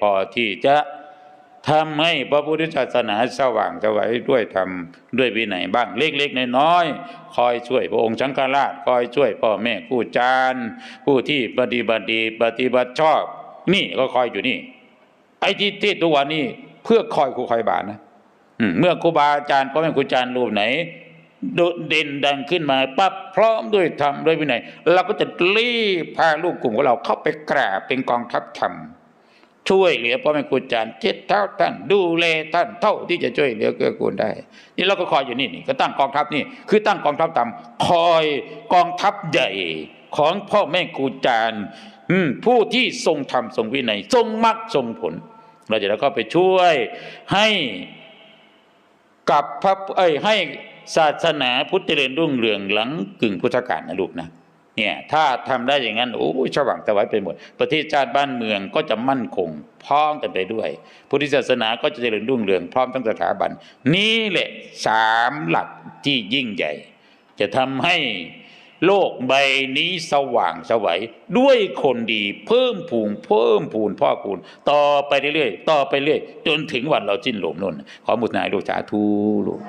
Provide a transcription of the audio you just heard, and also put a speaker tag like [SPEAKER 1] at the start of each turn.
[SPEAKER 1] พอที่จะทำให้พระพุทธศาสนาสว่างสวัยด้วยธรรมด้วยวินัยบ้างเล็กๆน้อยๆคอยช่วยพระองค์ชังฆราชคอยช่วยพ่อแม่ครูอาจารย์ผู้ที่ปฏิบัติดีปฏิบัติชอบ นี่ก็คอยอยู่นี่ ไอ้ที่ที่ทุกวันนี้เพื่อคอยครูคอยบาทนะเมื่อครูบาอาจารย์พ่อแม่ครูอาจารย์รูปไหนโดดเด่นดังขึ้นมาปั๊บพร้อมด้วยธรรมด้วยวินัยเราก็จะรีบพาลูกกลุ่มของเราเข้าไปกราบเป็นกองทัพธรรม ช่วยเหลือพ่อแม่ครูอาจารย์เจ็ดเท่าท่านดูแลท่านเท่าที่จะช่วยเหลือเกื้อกูลได้ นี่เราก็คอยอยู่นี่นี่ก็ตั้งกองทัพนี่คือตั้งกองทัพธรรมคอยกองทัพใหญ่ของพ่อแม่ครูอาจารย์ผู้ที่ทรงธรรมทรงวินัยทรงมรรคทรงผล เราจะแล้วก็ไปช่วยให้กับพระเอ้ยให้ศาสนาพุทธเจริญรุ่งเรืองหลังกึ่งพุทธกาลนะลูกนะ เนี่ยถ้าทำได้อย่างนั้นโอ้ยสว่างสวัยไปหมด ประเทศชาติบ้านเมืองก็จะมั่นคง พร้อมกันไปด้วย พุทธศาสนาก็จะเจริญรุ่งเรืองพร้อมทั้งสถาบัน นี่แหละสามหลักที่ยิ่งใหญ่ จะทำให้โลกใบนี้สว่างสวัยด้วยคนดีเพิ่มพูนเพิ่มพูนพ่อพูนต่อไปเรื่อยๆต่อไปเรื่อยจนถึงวันเราจิ้นหลมนุ่นขอมุทนายลูกสาธุลูก